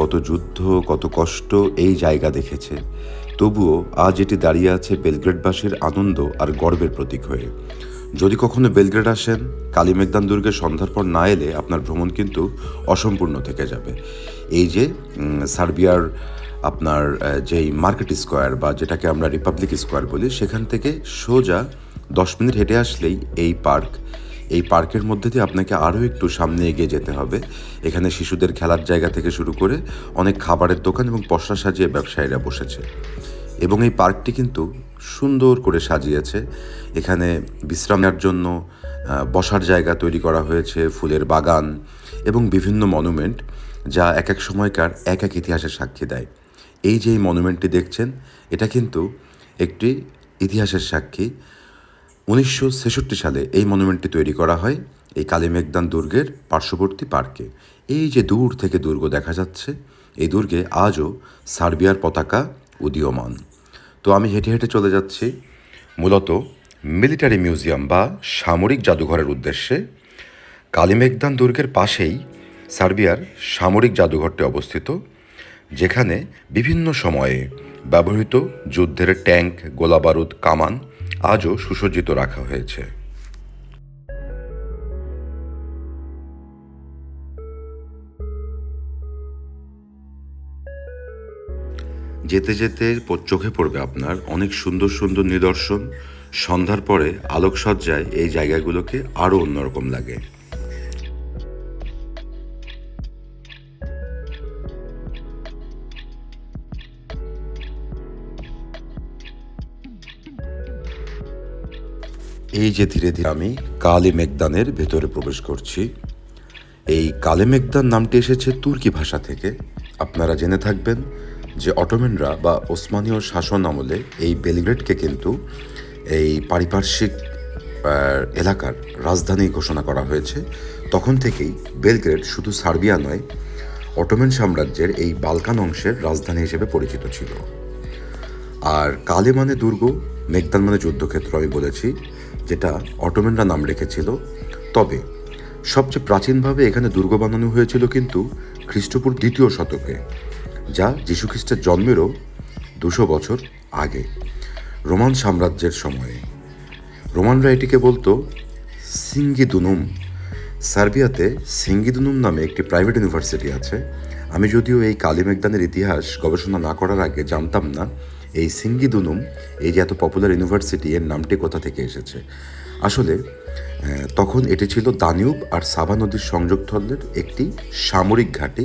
কত যুদ্ধ, কত কষ্ট এই জায়গা দেখেছে। তবুও আজ এটি দাঁড়িয়ে আছে বেলগ্রেডবাসীর আনন্দ আর গর্বের প্রতীক হয়ে। যদি কখনো বেলগ্রেড আসেন কালীমেঘদান দুর্গের সন্ধ্যার পর না এলে আপনার ভ্রমণ কিন্তু অসম্পূর্ণ থেকে যাবে। এই যে সার্বিয়ার আপনার যেই মার্কেট স্কোয়ার বা যেটাকে আমরা রিপাবলিক স্কোয়ার বলি, সেখান থেকে সোজা দশ মিনিট হেঁটে আসলেই এই পার্ক। এই পার্কের মধ্যে দিয়ে আপনাকে আরও একটু সামনে এগিয়ে যেতে হবে। এখানে শিশুদের খেলার জায়গা থেকে শুরু করে অনেক খাবারের দোকান এবং পশরা সাজিয়ে ব্যবসায়ীরা বসেছে। এবং এই পার্কটি কিন্তু সুন্দর করে সাজিয়েছে। এখানে বিশ্রাম নেওয়ার জন্য বসার জায়গা তৈরি করা হয়েছে, ফুলের বাগান এবং বিভিন্ন মনুমেন্ট যা এক এক সময়কার এক এক ইতিহাসের সাক্ষী দেয়। এই যে এই মনুমেন্টটি দেখছেন, এটা কিন্তু একটি ইতিহাসের সাক্ষী। উনিশশো ছেষট্টি সালে এই মনুমেন্টটি তৈরি করা হয় এই কালীমেঘদান দুর্গের পার্শ্ববর্তী পার্কে। এই যে দূর থেকে দুর্গ দেখা যাচ্ছে, এই দুর্গে আজও সার্বিয়ার পতাকা উদীয়মান। তো আমি হেঁটে হেঁটে চলে যাচ্ছি। মূলত মিলিটারি মিউজিয়াম বা সামরিক জাদুঘরের উদ্দেশ্যে কালীমেঘদান দুর্গের পাশেই সার্বিয়ার সামরিক জাদুঘরটি অবস্থিত, যেখানে বিভিন্ন সময়ে ব্যবহৃত যুদ্ধের ট্যাঙ্ক, গোলাবারুদ, কামান আজও সুসজ্জিত রাখা হয়েছে। যেতে যেতে চোখে পড়বে আপনার অনেক সুন্দর সুন্দর নিদর্শন। সন্ধ্যার পরে আলোকসজ্জায় এই জায়গাগুলোকে আরও অন্যরকম লাগে। এই যে ধীরে ধীরে আমি কালী মেঘদানের ভেতরে প্রবেশ করছি, এই কালে মেঘদান নামটি এসেছে তুর্কি ভাষা থেকে। আপনারা জেনে থাকবেন যে অটোমেনরা বা ওসমানীয় শাসন আমলে এই বেলগ্রেডকে কিন্তু এই পারিপার্শ্বিক এলাকার রাজধানী ঘোষণা করা হয়েছে। তখন থেকেই বেলগ্রেড শুধু সার্বিয়া নয়, অটোমেন সাম্রাজ্যের এই বালকান অংশের রাজধানী হিসেবে পরিচিত ছিল। আর কালে মানে দুর্গ, মেঘদান মানে যুদ্ধক্ষেত্র আমি বলেছি। যেটা অটোমেনরা নাম রেখেছিল। তবে সবচেয়ে প্রাচীনভাবে এখানে দুর্গ বানানো হয়েছিল কিন্তু খ্রিস্টপূর্ব দ্বিতীয় শতকে, যা যীশুখ্রিস্টের জন্মেরও দুশো বছর আগে, রোমান সাম্রাজ্যের সময়ে। রোমানরা এটিকে বলতো সিঙ্গিদুনুম। সার্বিয়াতে সিঙ্গিদুনুম নামে একটি প্রাইভেট ইউনিভার্সিটি আছে আমি যদিও এই কালী মেঘদানের ইতিহাস গবেষণা না করার আগে জানতাম না, এই সিঙ্গিদুনুম, এই যে এত পপুলার ইউনিভার্সিটি এর নামটি কোথা থেকে এসেছে। আসলে তখন এটি ছিল দানিউব আর সাবা নদীর সংযোগ থলের একটি সামরিক ঘাঁটি।